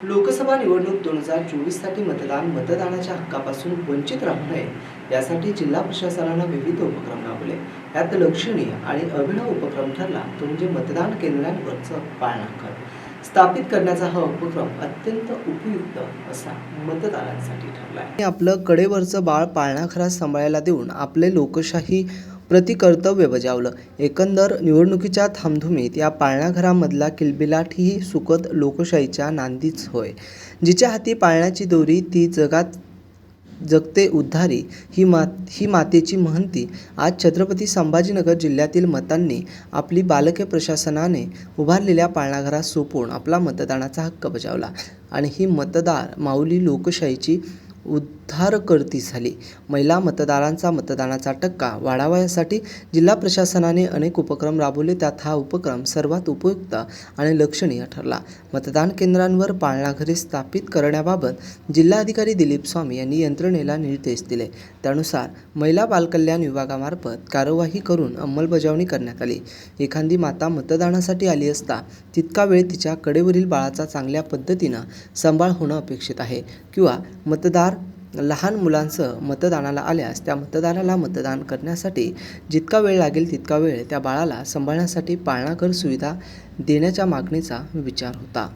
लोकसभा निवडणूक दोन हजार चोवीससाठी मतदान मतदानाच्या हक्कापासून वंचित राहू नये यासाठी जिल्हा प्रशासनानं विविध उपक्रम राबवले. यात लक्षणीय आणि अभिनव उपक्रम ठरला तो म्हणजे मतदान केंद्रांवरचं पाळणाघर स्थापित करण्याचा हा उपक्रम अत्यंत उपयुक्त असा मतदारांसाठी ठरला आपलं कडेवरचं बाळ पाळणाघरात सांभाळायला देऊन आपले लोकशाही प्रतिकर्तव्य बजावलं. एकंदर निवडणुकीच्या थांबधुमीत या पाळणाघरामधला किलबिलाटही सुखद लोकशाहीच्या नांदीच होय. जिच्या हाती पाळण्याची दोरी ती जगात जगते उद्धारी ही मा ही मातेची महंती. आज छत्रपती संभाजीनगर जिल्ह्यातील मतांनी आपली बालके प्रशासनाने उभारलेल्या पाळणाघरात सोपवून आपला मतदानाचा हक्क बजावला. आणि ही मतदार माऊली लोकशाहीची उद्धारकर्ती झाली. महिला मतदारांचा मतदानाचा टक्का वाढावा यासाठी जिल्हा प्रशासनाने अनेक उपक्रम राबवले. त्यात हा उपक्रम सर्वात उपयुक्त आणि लक्षणीय ठरला. मतदान केंद्रांवर पाळणाघरे स्थापित करण्याबाबत जिल्हाधिकारी दिलीप स्वामी यांनी यंत्रणेला निर्देश दिले. त्यानुसार महिला बालकल्याण विभागामार्फत कार्यवाही करून अंमलबजावणी करण्यात आली. एखादी माता मतदानासाठी आली असता तितका वेळ तिच्या कडेवरील बाळाचा चांगल्या पद्धतीनं सांभाळ होणं अपेक्षित आहे किंवा मतदार लहान मुलांसह मतदानाला आल्यास त्या मतदाराला मतदान करण्यासाठी जितका वेळ लागेल तितका वेळ त्या बाळाला सांभाळण्यासाठी पाळणाघर सुविधा देण्याच्या मागणीचा विचार होता.